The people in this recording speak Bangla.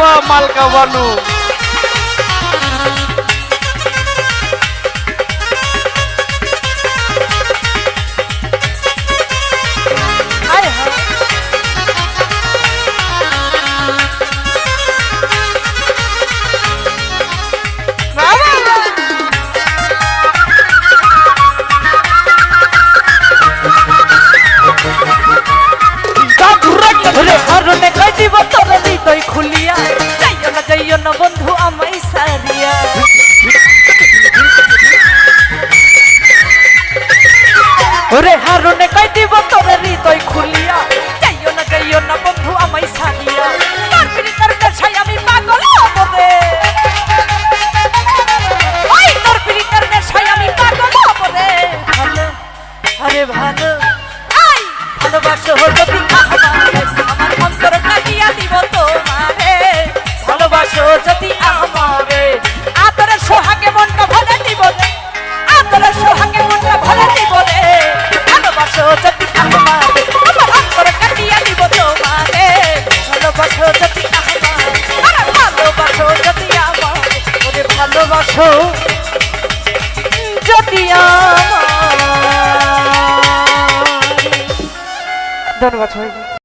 বাবা মালকা বানু। 같이 해고